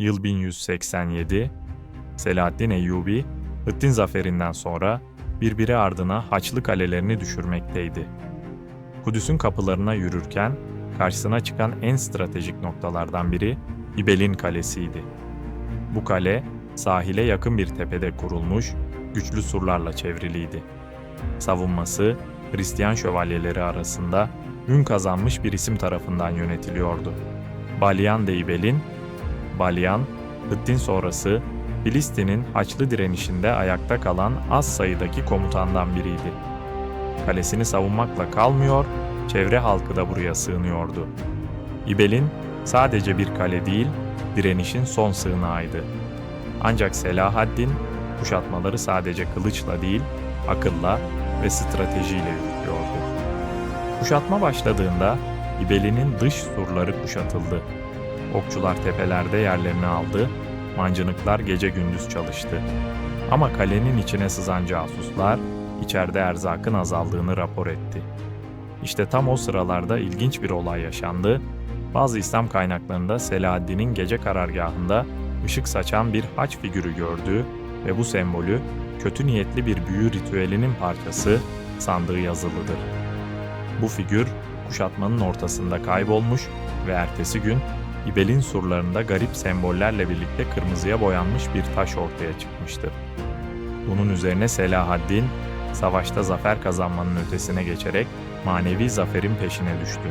Yıl 1187, Selahaddin Eyyubi, Hıttin zaferinden sonra birbiri ardına Haçlı kalelerini düşürmekteydi. Kudüs'ün kapılarına yürürken karşısına çıkan en stratejik noktalardan biri İbelin Kalesi'ydi. Bu kale sahile yakın bir tepede kurulmuş, güçlü surlarla çevriliydi. Savunması Hristiyan şövalyeleri arasında ün kazanmış bir isim tarafından yönetiliyordu. Balyan de İbelin, Balyan, Hıttin sonrası Filistin'in Haçlı direnişinde ayakta kalan az sayıdaki komutandan biriydi. Kalesini savunmakla kalmıyor, çevre halkı da buraya sığınıyordu. İbelin sadece bir kale değil, direnişin son sığınağıydı. Ancak Selahaddin kuşatmaları sadece kılıçla değil, akılla ve stratejiyle yürütüyordu. Kuşatma başladığında İbeli'nin dış surları kuşatıldı. Okçular tepelerde yerlerini aldı, mancınıklar gece gündüz çalıştı. Ama kalenin içine sızan casuslar içeride erzakın azaldığını rapor etti. İşte tam o sıralarda ilginç bir olay yaşandı. Bazı İslam kaynaklarında Selahaddin'in gece karargahında ışık saçan bir haç figürü gördüğü ve bu sembolü kötü niyetli bir büyü ritüelinin parçası sandığı yazılıdır. Bu figür kuşatmanın ortasında kaybolmuş ve ertesi gün İbel'in surlarında garip sembollerle birlikte kırmızıya boyanmış bir taş ortaya çıkmıştır. Bunun üzerine Selahaddin, savaşta zafer kazanmanın ötesine geçerek manevi zaferin peşine düştü.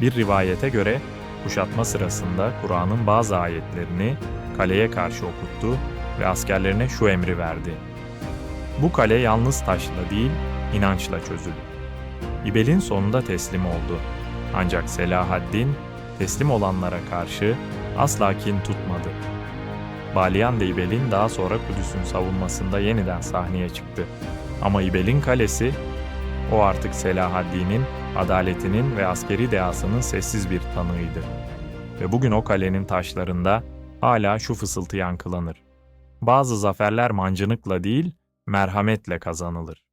Bir rivayete göre kuşatma sırasında Kur'an'ın bazı ayetlerini kaleye karşı okuttu ve askerlerine şu emri verdi. Bu kale yalnız taşla değil, inançla çözülür. İbel'in sonunda teslim oldu. Ancak Selahaddin teslim olanlara karşı asla kin tutmadı. Balyan de İbel'in daha sonra Kudüs'ün savunmasında yeniden sahneye çıktı. Ama İbel'in kalesi, o artık Selahaddin'in adaletinin ve askeri dehasının sessiz bir tanığıydı. Ve bugün o kalenin taşlarında hala şu fısıltı yankılanır. Bazı zaferler mancınıkla değil, merhametle kazanılır.